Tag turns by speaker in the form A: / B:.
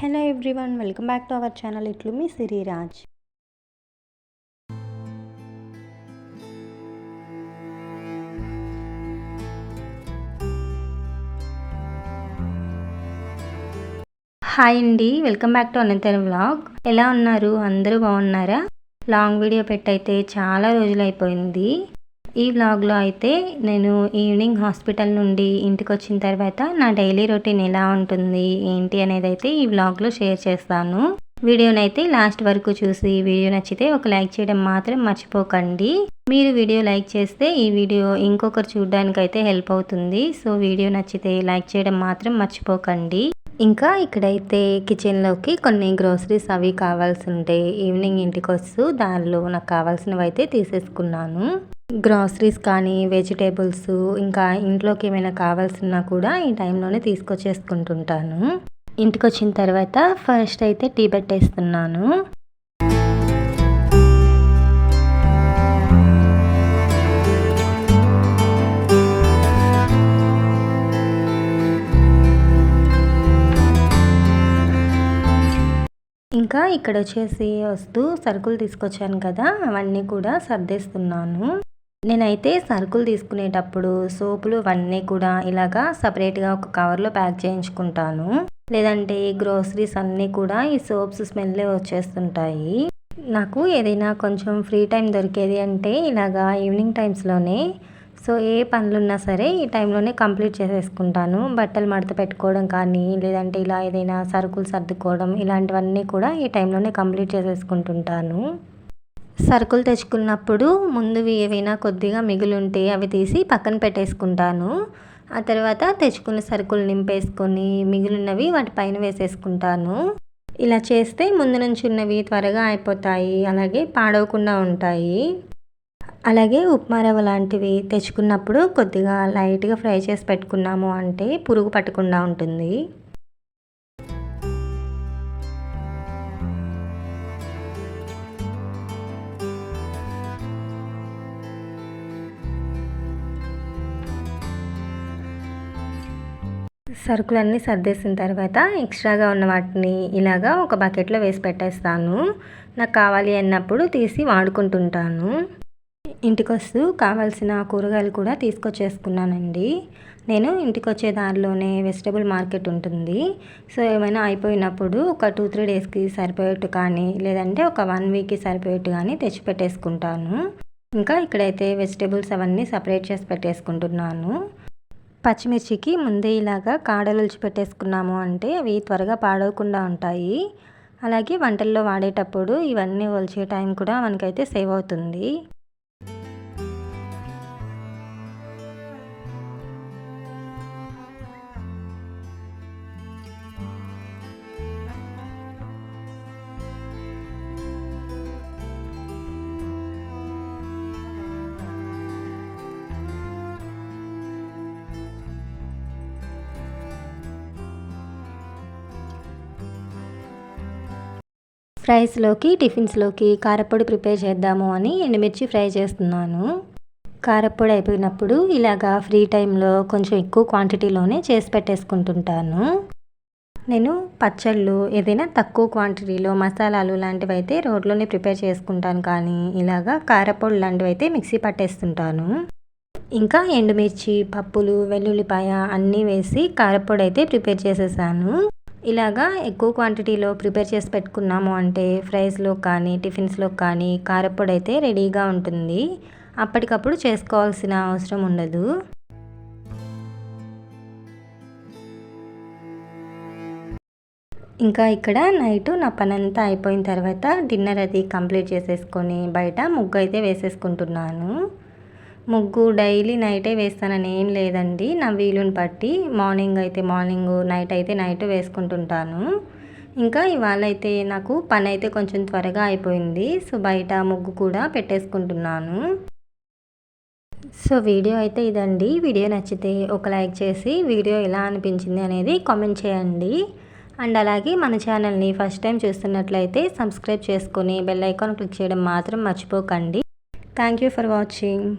A: Hello everyone welcome back to our channel ఇట్లు మీ Siriraj hi అండి welcome back to another vlog. ఎలా ఉన్నారు? అందరూ బాగున్నారా? లాంగ్ వీడియో పెట్టయితే చాలా రోజులు అయిపోయింది. ఈ వ్లాగ్లో అయితే నేను ఈవినింగ్ హాస్పిటల్ నుండి ఇంటికి వచ్చిన తర్వాత నా డైలీ రొటీన్ ఎలా ఉంటుంది ఏంటి అనేది అయితే ఈ వ్లాగ్లో షేర్ చేస్తాను. వీడియోని అయితే లాస్ట్ వరకు చూసి వీడియో నచ్చితే ఒక లైక్ చేయడం మాత్రం మర్చిపోకండి. మీరు వీడియో లైక్ చేస్తే ఈ వీడియో ఇంకొకరు చూడడానికైతే హెల్ప్ అవుతుంది. సో వీడియో నచ్చితే లైక్ చేయడం మాత్రం మర్చిపోకండి. ఇంకా ఇక్కడైతే కిచెన్లోకి కొన్ని గ్రోసరీస్ అవి కావాల్సి ఉంటే ఈవినింగ్ ఇంటికి వస్తూ దానిలో నాకు కావాల్సినవి అయితే తీసేసుకున్నాను. గ్రాసరీస్ కానీ వెజిటేబుల్స్ ఇంకా ఇంట్లోకి ఏమైనా కావాల్సినా కూడా ఈ టైంలోనే తీసుకొచ్చేసుకుంటుంటాను. ఇంటికి వచ్చిన తర్వాత ఫస్ట్ అయితే టీ పెట్టేస్తున్నాను. ఇంకా ఇక్కడ వచ్చేసి వస్తూ సరుకులు తీసుకొచ్చాను కదా అవన్నీ కూడా సర్దేస్తున్నాను. నేనైతే సరుకులు తీసుకునేటప్పుడు సోపులు అవన్నీ కూడా ఇలాగా సపరేట్గా ఒక కవర్లో ప్యాక్ చేయించుకుంటాను. లేదంటే గ్రోసరీస్ అన్నీ కూడా ఈ సోప్స్ స్మెల్లే వచ్చేస్తుంటాయి. నాకు ఏదైనా కొంచెం ఫ్రీ టైం దొరికేది అంటే ఇలాగా ఈవినింగ్ టైమ్స్లోనే సో ఏ పనులున్నా సరే ఈ టైంలోనే కంప్లీట్ చేసేసుకుంటాను. బట్టలు మడత పెట్టుకోవడం కానీ లేదంటే ఇలా ఏదైనా సరుకులు సర్దుకోవడం ఇలాంటివన్నీ కూడా ఈ టైంలోనే కంప్లీట్ చేసేసుకుంటుంటాను. సరుకులు తెచ్చుకున్నప్పుడు ముందువి ఏవైనా కొద్దిగా మిగులుంటే అవి తీసి పక్కన పెట్టేసుకుంటాను. ఆ తర్వాత తెచ్చుకున్న సరుకులు నింపేసుకొని మిగిలినవి వాటి పైన వేసేసుకుంటాను. ఇలా చేస్తే ముందు నుంచి ఉన్నవి త్వరగా అయిపోతాయి. అలాగే పాడవకుండా ఉంటాయి. అలాగే ఉప్మా రవ్వ లాంటివి తెచ్చుకున్నప్పుడు కొద్దిగా లైట్గా ఫ్రై చేసి పెట్టుకున్నాము అంటే పురుగు పట్టకుండా ఉంటుంది. సరుకులన్నీ సర్దేసిన తర్వాత ఎక్స్ట్రాగా ఉన్న వాటిని ఇలాగా ఒక బకెట్లో వేసి పెట్టేస్తాను. నాకు కావాలి అన్నప్పుడు తీసి వాడుకుంటుంటాను. ఇంటికి వస్తూ కావాల్సిన కూరగాయలు కూడా తీసుకొచ్చేసుకున్నానండి. నేను ఇంటికి వచ్చే దారిలోనే వెజిటబుల్ మార్కెట్ ఉంటుంది. సో ఏమైనా అయిపోయినప్పుడు ఒక టూ త్రీ డేస్కి సరిపోయేట్టు కానీ లేదంటే ఒక వన్ వీక్కి సరిపోయేట్టు కానీ తెచ్చి పెట్టేసుకుంటాను. ఇంకా ఇక్కడైతే వెజిటేబుల్స్ అవన్నీ సపరేట్ చేసి పెట్టేసుకుంటున్నాను. పచ్చిమిర్చికి ముందే ఇలాగా కాడలు పెట్టేసుకున్నాము అంటే అవి త్వరగా పాడవకుండా ఉంటాయి. అలాగే వంటల్లో వాడేటప్పుడు ఇవన్నీ ఒలిచే టైం కూడా మనకైతే సేవ్ అవుతుంది. ఫ్రైస్లోకి టిఫిన్స్లోకి కారపొడి ప్రిపేర్ చేద్దాము అని ఎండుమిర్చి ఫ్రై చేస్తున్నాను. కారపొడి అయిపోయినప్పుడు ఇలాగా ఫ్రీ టైంలో కొంచెం ఎక్కువ క్వాంటిటీలోనే చేసి పెట్టేసుకుంటుంటాను. నేను పచ్చళ్ళు ఏదైనా తక్కువ క్వాంటిటీలో మసాలాలు లాంటివి అయితే రోడ్లోనే ప్రిపేర్ చేసుకుంటాను కానీ ఇలాగా కారపొడి లాంటివి అయితే మిక్సీ పట్టేస్తుంటాను. ఇంకా ఎండుమిర్చి పప్పులు వెల్లుల్లిపాయ అన్నీ వేసి కారపొడి అయితే ప్రిపేర్ చేసేసాను. ఇలాగా ఎక్కువ క్వాంటిటీలో ప్రిపేర్ చేసి పెట్టుకున్నాము అంటే ఫ్రైస్లో కానీ టిఫిన్స్లో కానీ కారపొడి అయితే రెడీగా ఉంటుంది. అప్పటికప్పుడు చేసుకోవాల్సిన అవసరం ఉండదు. ఇంకా ఇక్కడ నైట్ నా పని అంతా అయిపోయిన తర్వాత డిన్నర్ అది కంప్లీట్ చేసేసుకొని బయట ముగ్గు అయితే వేసేసుకుంటున్నాను. ముగ్గు డైలీ నైటే వేస్తానని ఏం లేదండి. నా వీలుని బట్టి మార్నింగ్ అయితే మార్నింగ్ నైట్ అయితే నైట్ వేసుకుంటుంటాను. ఇంకా ఇవాళ అయితే నాకు పని అయితే కొంచెం త్వరగా అయిపోయింది. సో బయట ముగ్గు కూడా పెట్టేసుకుంటున్నాను. సో వీడియో అయితే ఇదండి. వీడియో నచ్చితే ఒక లైక్ చేసి వీడియో ఎలా అనిపించింది అనేది కామెంట్ చేయండి. అండ్ అలాగే మన ఛానల్ని ఫస్ట్ టైం చూస్తున్నట్లయితే సబ్స్క్రైబ్ చేసుకొని బెల్ ఐకాన్ క్లిక్ చేయడం మాత్రం మర్చిపోకండి. Thank you for watching.